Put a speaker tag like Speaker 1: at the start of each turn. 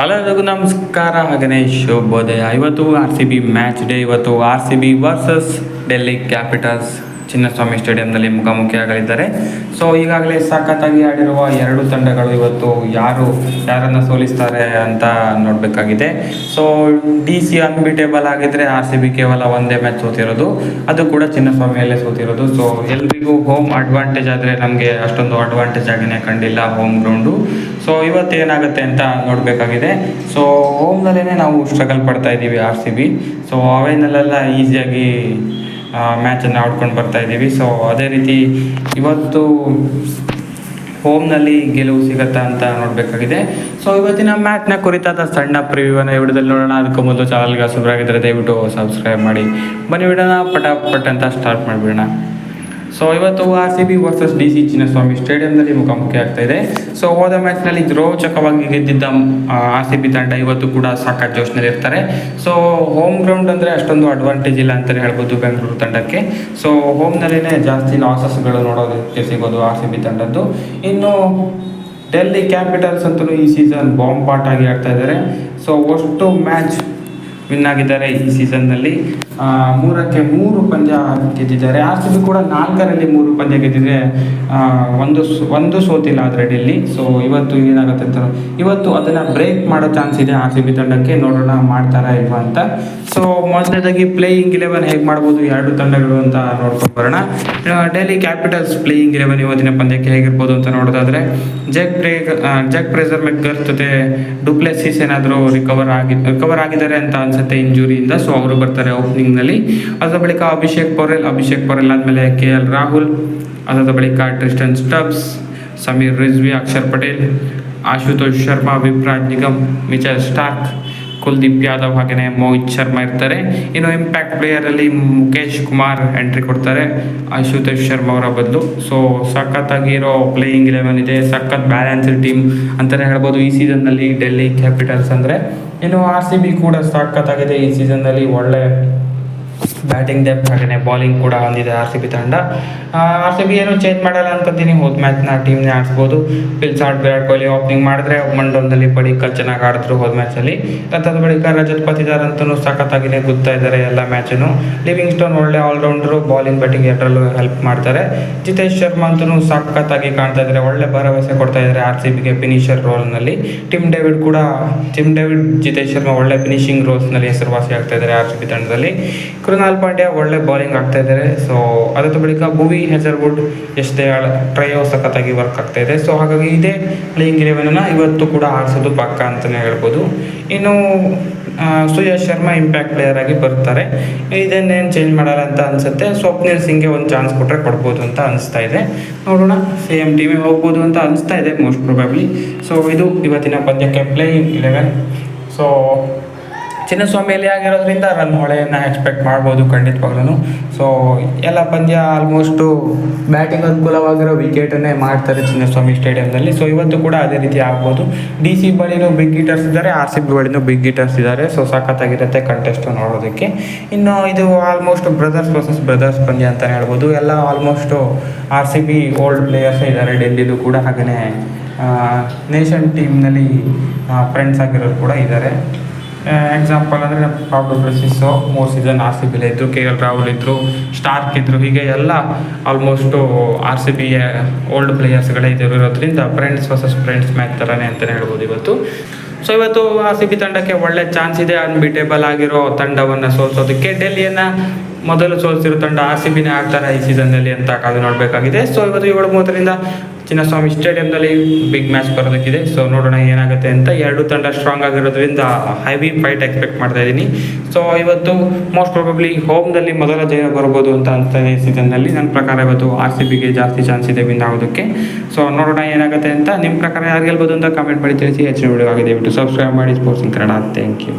Speaker 1: Hello ಎಲ್ಲರಿಗೂ ನಮಸ್ಕಾರ ಹಾಗೆಯೇ ಶೋಭೋದಯ. ಇವತ್ತು R C B match day ಇವತ್ತು R C B versus Delhi capitals Chinnaswamy ಸ್ಟೇಡಿಯಂನಲ್ಲಿ ಮುಖಾಮುಖಿಯಾಗಲಿದ್ದಾರೆ. ಸೊ ಈಗಾಗಲೇ ಸಖತ್ತಾಗಿ ಆಡಿರುವ ಎರಡು ತಂಡಗಳು ಇವತ್ತು ಯಾರು, ಯಾರನ್ನು ಸೋಲಿಸ್ತಾರೆ ಅಂತ ನೋಡಬೇಕಾಗಿದೆ. ಸೊ ಡಿ ಸಿ ಅನ್ಬಿಟೇಬಲ್ ಆಗಿದ್ರೆ ಆರ್ ಸಿ ಬಿ ಕೇವಲ ಒಂದೇ ಮ್ಯಾಚ್ ಸೋತಿರೋದು. ಅದು ಕೂಡ ಚಿನ್ನಸ್ವಾಮಿಯಲ್ಲೇ ಸೋತಿರೋದು. ಸೊ ಎಲ್ರಿಗೂ ಹೋಮ್ ಅಡ್ವಾಂಟೇಜ್ ಆದರೆ ನಮಗೆ ಅಷ್ಟೊಂದು ಅಡ್ವಾಂಟೇಜ್ ಆಗಿನೇ ಕಂಡಿಲ್ಲ ಹೋಮ್ ಗ್ರೌಂಡು ಸೊ ಇವತ್ತು ಏನಾಗುತ್ತೆ ಅಂತ ನೋಡಬೇಕಾಗಿದೆ. ಸೊ ಹೋಮ್ನಲ್ಲೇ ನಾವು ಸ್ಟ್ರಗಲ್ ಪಡ್ತಾ ಇದ್ದೀವಿ ಆರ್ ಸಿ ಬಿ ಸೊ ಅವೇನಲ್ಲೆಲ್ಲ ಈಸಿಯಾಗಿ ಮ್ಯಾಚನ್ನು ಆಡ್ಕೊಂಡು ಬರ್ತಾ ಇದ್ದೀವಿ. ಸೊ ಅದೇ ರೀತಿ ಇವತ್ತು ಹೋಮ್ನಲ್ಲಿ ಗೆಲುವು ಸಿಗತ್ತಾ ಅಂತ ನೋಡಬೇಕಾಗಿದೆ. ಸೊ ಇವತ್ತಿನ ಮ್ಯಾಚ್ನ ಕುರಿತಾದ ಸಣ್ಣ ಪ್ರಿವ್ಯೂವನ್ನು ವಿಡಿಯೋದಲ್ಲಿ ನೋಡೋಣ. ಅದಕ್ಕೂ ಮೊದಲು ಚಾನಲ್ಗೆ ಹೊಸಬರಾಗಿದ್ದರೆ ದಯವಿಟ್ಟು ಸಬ್ಸ್ಕ್ರೈಬ್ ಮಾಡಿ. ಬನ್ನಿ ವಿಡಿಯೋನ ಪಟಾಪಟ್ ಅಂತ ಸ್ಟಾರ್ಟ್ ಮಾಡಿಬಿಡೋಣ. ಸೊ ಇವತ್ತು R C B versus D C Chinnaswamy ಸ್ಟೇಡಿಯಂನಲ್ಲಿ ಮುಖಾಮುಖಿ ಆಗ್ತಾ ಇದೆ. ಸೊ ಹೋದ ಮ್ಯಾಚ್ನಲ್ಲಿ ರೋಚಕವಾಗಿ ಗೆದ್ದಿದ್ದ ಆರ್ ಸಿ ಬಿ ತಂಡ ಇವತ್ತು ಕೂಡ ಸಾಕಷ್ಟು ಜೋಶ್ನಲ್ಲಿ ಇರ್ತಾರೆ. ಸೊ ಹೋಮ್ ಗ್ರೌಂಡ್ ಅಂದರೆ ಅಷ್ಟೊಂದು ಅಡ್ವಾಂಟೇಜ್ ಇಲ್ಲ ಅಂತಲೇ ಹೇಳ್ಬೋದು ಬೆಂಗಳೂರು ತಂಡಕ್ಕೆ. ಸೊ ಹೋಮ್ನಲ್ಲೇ ಜಾಸ್ತಿ ಲಾಸಸ್ಗಳು ನೋಡೋದಕ್ಕೆ ಸಿಗೋದು ಆರ್ ಸಿ ಬಿ ತಂಡದ್ದು. ಇನ್ನು ಡೆಲ್ಲಿ ಕ್ಯಾಪಿಟಲ್ಸ್ ಅಂತಲೂ ಈ ಸೀಸನ್ ಬಾಂಬ್ ಪಾಟ್ ಆಗಿ ಆಡ್ತಾ ಇದ್ದಾರೆ. ಸೊ ಅಷ್ಟು ಮ್ಯಾಚ್ ವಿನ್ ಆಗಿದ್ದಾರೆ ಈ ಸೀಸನ್ನಲ್ಲಿ ಮೂರಕ್ಕೆ ಮೂರು ಪಂದ್ಯ ಗೆದ್ದಿದ್ದಾರೆ. ಆರ್ ಸಿ ಬಿ ಕೂಡ ನಾಲ್ಕರಲ್ಲಿ ಮೂರು ಪಂದ್ಯ ಗೆದ್ದಿದ್ರೆ ಒಂದು ಒಂದು ಸೋತಿಲ್ಲ ಆದರೆ ಡೆಲ್ಲಿ. ಸೊ ಇವತ್ತು ಏನಾಗುತ್ತೆ ಅಂತ ಇವತ್ತು ಅದನ್ನು ಬ್ರೇಕ್ ಮಾಡೋ ಚಾನ್ಸ್ ಇದೆ ಆರ್ ಸಿ ಬಿ ತಂಡಕ್ಕೆ. ನೋಡೋಣ ಮಾಡ್ತಾರಾ ಇಲ್ವಾ ಅಂತ. ಸೊ ಮೊದಲನೇದಾಗಿ ಪ್ಲೇಯಿಂಗ್ ಇಲೆವೆನ್ ಹೇಗೆ ಮಾಡ್ಬೋದು? ಎರಡು ತಂಡಗಳು ಅಂತ ನೋಡ್ಕೊಂಡು ಬರೋಣ. Daily Delhi Capitals playing eleven ಇವತ್ತಿನ ಪಂದ್ಯಕ್ಕೆ ಹೇಗಿರ್ಬೋದು ಅಂತ ನೋಡೋದಾದ್ರೆ ಜೆಕ್ ಬ್ರೇಕ್ ಜೆಕ್ ಪ್ರೇಸರ್ ಮೆಕ್ಕರ್ ಜೊತೆ ಡುಪ್ಲೆಸಿಸ್ ಏನಾದರೂ ರಿಕವರ್ ಆಗಿ ರಿಕವರ್ ಆಗಿದ್ದಾರೆ ಅಂತ ಅನ್ಸುತ್ತೆ. ಇಂಜುರಿಯಿಂದ. ಸೊ ಅವರು ಬರ್ತಾರೆ ಓಪನಿಂಗ್ನಲ್ಲಿ ಅದರ ಬಳಿಕ ಅಭಿಷೇಕ್ ಪೊರೆಲ್ ಅಭಿಷೇಕ್ ಪೊರೆಲ್ ಆದಮೇಲೆ ಕೆ ಎಲ್ ರಾಹುಲ್, ಅದಾದ ಬಳಿಕ Tristan Stubbs, Sameer Rizvi, Axar Patel, Ashutosh Sharma Vipraj Nigam, Mitchell Starc Kuldeep Yadav ಹಾಗೆಯೇ ಮೋಹಿತ್ ಶರ್ಮಾ ಇರ್ತಾರೆ. ಇನ್ನು ಇಂಪ್ಯಾಕ್ಟ್ ಪ್ಲೇಯರಲ್ಲಿ ಮುಖೇಶ್ ಕುಮಾರ್ ಎಂಟ್ರಿ ಕೊಡ್ತಾರೆ. ಅಶುತೇಶ್ ಶರ್ಮಾ ಅವರ ಬದಲು. ಸೊ ಸಖತ್ತಾಗಿರೋ ಪ್ಲೇಯಿಂಗ್ ಇಲೆವೆನ್ ಇದೆ. ಸಖತ್ ಬ್ಯಾಲೆನ್ಸ್ಡ್ ಟೀಮ್ ಅಂತಲೇ ಹೇಳ್ಬೋದು. ಈ ಸೀಸನ್ನಲ್ಲಿ ಡೆಲ್ಲಿ ಕ್ಯಾಪಿಟಲ್ಸ್ ಅಂದರೆ, ಇನ್ನು ಆರ್ ಸಿ ಬಿ ಕೂಡ ಸಖತ್ತಾಗಿದೆ ಈ ಸೀಸನ್ನಲ್ಲಿ ಒಳ್ಳೆ ಬ್ಯಾಟಿಂಗ್ ಡೆಪ್ ಹಾಗೆಯೇ ಬಾಲಿಂಗ್ ಕೂಡ ಹೊಂದಿದೆ ಆರ್ ಸಿ ಬಿ ತಂಡ. ಆರ್ ಸಿ ಬಿ ಏನು ಚೇಂಜ್ ಮಾಡಲ್ಲ ಅಂತೀನಿ ಹೋದ ಮ್ಯಾಚ್ನ ಟೀಮ್ನೇ ಆಡಿಸ್ಬೋದು. Phil Salt Virat Kohli opening ಮಾಡಿದ್ರೆ ಮಂಡಲದಲ್ಲಿ ಪಡಿಕಲ್ ಚೆನ್ನಾಗಿ ಆಡಿದ್ರು ಹೋದ ಮ್ಯಾಚಲ್ಲಿ ಅದಾದ ಬಳಿಕ ರಜತ್ ಪತಿದಾರ್ ಅಂತಲೂ ಸಖತ್ತಾಗಿನೇ ಗುತ್ತಾ ಇದ್ದಾರೆ ಎಲ್ಲ ಮ್ಯಾಚನ್ನು ಲಿವಿಂಗ್ ಸ್ಟೋನ್ ಒಳ್ಳೆ ಆಲ್ರೌಂಡರು ಬಾಲಿಂಗ್ ಬ್ಯಾಟಿಂಗ್ ಎರಡರಲ್ಲೂ ಹೆಲ್ಪ್ ಮಾಡ್ತಾರೆ. ಜಿತೇಶ್ ಶರ್ಮಾ ಅಂತಲೂ ಸಖತ್ತಾಗಿ ಕಾಣ್ತಾ ಇದ್ದಾರೆ. ಒಳ್ಳೆ ಭರವಸೆ ಕೊಡ್ತಾ ಇದ್ದಾರೆ ಆರ್ ಸಿ ಬಿಗೆ ಫಿನಿಷರ್ ರೋಲ್ನಲ್ಲಿ ಟಿಮ್ ಡೇವಿಡ್ ಕೂಡ ಟಿಮ್ ಡೇವಿಡ್ ಜಿತೇಶ್ ಶರ್ಮಾ ಒಳ್ಳೆ ಫಿನಿಶಿಂಗ್ ರೋಲ್ಸ್ನಲ್ಲಿ ಹೆಸರುವಾಸಿ ಆಗ್ತಾ ಇದ್ದಾರೆ ಆರ್ ಸಿ ಬಿ ತಂಡದಲ್ಲಿ. ಕೃಣಾಲ್ ಪಾಂಡ್ಯ ಒಳ್ಳೆ ಬೌಲಿಂಗ್ ಆಗ್ತಾ ಇದ್ದಾರೆ. ಸೊ ಅದಾದ ಬಳಿಕ ಭುವಿ, ಹೆಸರ್ವುಡ್ ಎಷ್ಟೇ ಟ್ರಯೋ ಸಖತ್ತಾಗಿ ವರ್ಕ್ ಆಗ್ತಾ ಇದೆ. ಸೊ ಹಾಗಾಗಿ ಇದೇ ಪ್ಲೇಯಿಂಗ್ ಇಲೆವೆನ್ನ ಇವತ್ತು ಕೂಡ ಆಡಿಸೋದು ಪಕ್ಕ ಅಂತಲೇ ಹೇಳ್ಬೋದು. ಇನ್ನು ಸುಯಶ್ ಶರ್ಮಾ ಇಂಪ್ಯಾಕ್ಟ್ ಪ್ಲೇಯರ್ ಆಗಿ ಬರ್ತಾರೆ. ಇದನ್ನೇನು ಚೇಂಜ್ ಮಾಡಲ್ಲ ಅಂತ ಅನ್ಸುತ್ತೆ. ಸ್ವಪ್ನಿಲ್ ಸಿಂಗ್ಗೆ ಒಂದು ಚಾನ್ಸ್ ಕೊಟ್ಟರೆ ಕೊಡ್ಬೋದು ಅಂತ ಅನಿಸ್ತಾ ಇದೆ. ನೋಡೋಣ ಸೇಮ್ ಟೀಮೇ ಹೋಗ್ಬೋದು ಅಂತ ಅನಿಸ್ತಾ ಇದೆ ಮೋಸ್ಟ್ ಪ್ರೊಬಾಬ್ಲಿ ಸೊ ಇದು ಇವತ್ತಿನ ಪಂದ್ಯಕ್ಕೆ ಪ್ಲೇಯಿಂಗ್ ಇಲೆವೆನ್ ಸೊ ಚಿನ್ನಸ್ವಾಮಿಯಲ್ಲಿ ಆಗಿರೋದ್ರಿಂದ ರನ್ ಹೊಳೆಯನ್ನು ಎಕ್ಸ್ಪೆಕ್ಟ್ ಮಾಡ್ಬೋದು ಖಂಡಿತವಾಗ್ಲೂ ಸೊ ಎಲ್ಲ ಪಂದ್ಯ ಆಲ್ಮೋಸ್ಟು ಬ್ಯಾಟಿಂಗ್ ಅನುಕೂಲವಾಗಿರೋ ವಿಕೆಟನ್ನೇ ಮಾಡ್ತಾರೆ ಚಿನ್ನಸ್ವಾಮಿ ಸ್ಟೇಡಿಯಂನಲ್ಲಿ ಸೊ ಇವತ್ತು ಕೂಡ ಅದೇ ರೀತಿ ಆಗ್ಬೋದು. ಡಿ ಸಿ ಬಳಿನೂ ಬಿಗ್ ಗೀಟರ್ಸ್ ಇದ್ದಾರೆ ಆರ್ ಸಿ ಬಿ ಬಳಿನೂ ಬಿಗ್ ಗೀಟರ್ಸ್ ಇದ್ದಾರೆ. ಸೊ ಸಖತ್ತಾಗಿರುತ್ತೆ ಕಂಟೆಸ್ಟು ನೋಡೋದಕ್ಕೆ. ಇನ್ನು ಇದು ಆಲ್ಮೋಸ್ಟ್ ಬ್ರದರ್ಸ್ ವರ್ಸಸ್ ಬ್ರದರ್ಸ್ ಪಂದ್ಯ ಅಂತಲೇ ಹೇಳ್ಬೋದು. ಎಲ್ಲ almost R C B old players ಇದ್ದಾರೆ ಡೆಲ್ಲಿದು ಕೂಡ. ಹಾಗೆಯೇ ನೇಷನ್ ಟೀಮ್ನಲ್ಲಿ ಫ್ರೆಂಡ್ಸ್ ಆಗಿರೋರು ಕೂಡ ಇದ್ದಾರೆ. ಎಕ್ಸಾಂಪಲ್ ಅಂದರೆ ಪಾಬ್ಲೋ ಬ್ರೆಸಿಸು ಮೂರು ಸೀಸನ್ ಆರ್ ಸಿ ಬಿಲಿ ಇದ್ದರು ಕೆ ಎಲ್ ರಾಹುಲ್ ಇದ್ದರು ಸ್ಟಾರ್ಕ್ ಇದ್ದರು ಹೀಗೆ ಎಲ್ಲ almost R C B old ಪ್ಲೇಯರ್ಸ್ಗಳೇ ಇರೋದ್ರಿಂದ ಫ್ರೆಂಡ್ಸ್ ವರ್ಸಸ್ ಫ್ರೆಂಡ್ಸ್ ಮ್ಯಾಚ್ ಥರನೇ ಅಂತಲೇ ಹೇಳ್ಬೋದು ಇವತ್ತು. ಸೊ ಇವತ್ತು ಆರ್ ಸಿ ಬಿ ತಂಡಕ್ಕೆ ಒಳ್ಳೆ ಚಾನ್ಸ್ ಇದೆ ಅನ್ಬಿಟೇಬಲ್ ಆಗಿರೋ ತಂಡವನ್ನು ಸೋಲ್ಸೋದಕ್ಕೆ. ಡೆಲ್ಲಿಯನ್ನು ಮೊದಲು ಸೋಲ್ಸಿರೋ ತಂಡ ಆರ್ ಸಿ ಬಿನೇ ಆಗ್ತಾರೆ ಈ ಸೀಸನ್ನಲ್ಲಿ ಅಂತ ಕಾದು ನೋಡಬೇಕಾಗಿದೆ. ಸೊ ಇವತ್ತು ಏಳು ಮೂವತ್ತರಿಂದ ಚಿನ್ನಸ್ವಾಮಿ ಸ್ಟೇಡಿಯಂನಲ್ಲಿ ಬಿಗ್ ಮ್ಯಾಚ್ ಬರೋದಕ್ಕಿದೆ. ಸೊ ನೋಡೋಣ ಏನಾಗುತ್ತೆ ಅಂತ. ಎರಡು ತಂಡ ಸ್ಟ್ರಾಂಗ್ ಆಗಿರೋದ್ರಿಂದ ಹೆವಿ ಫೈಟ್ ಎಕ್ಸ್ಪೆಕ್ಟ್ ಮಾಡ್ತಾ ಇದ್ದೀನಿ. ಸೊ ಇವತ್ತು ಮೋಸ್ಟ್ ಪ್ರಾಬಬ್ಲಿ ಹೋಮ್ನಲ್ಲಿ ಮೊದಲ ಜಯ ಬರ್ಬೋದು ಅಂತ ಅಂತಾನೆ ಸೀಸನ್ನಲ್ಲಿ ನನ್ನ ಪ್ರಕಾರ ಇವತ್ತು ಆರ್ ಸಿ ಬಿಗೆ ಜಾಸ್ತಿ ಚಾನ್ಸ್ ಇದೆ ವಿನ್ ಆಗೋದಕ್ಕೆ. ಸೊ ನೋಡೋಣ ಏನಾಗುತ್ತೆ ಅಂತ. ನಿಮ್ಮ ಪ್ರಕಾರ ಯಾರು ಗೆಲ್ಬೋದು ಅಂತ ಕಾಮೆಂಟ್ ಮಾಡಿ ತಿಳಿಸಿ. ಹೆಚ್ಚಿನ ವಿಡಿಯೋ ಆಗಿದೆ ಬಿಟ್ಟು ಸಬ್ಸ್ಕ್ರೈಬ್ ಮಾಡಿ. Sports Kannada thank you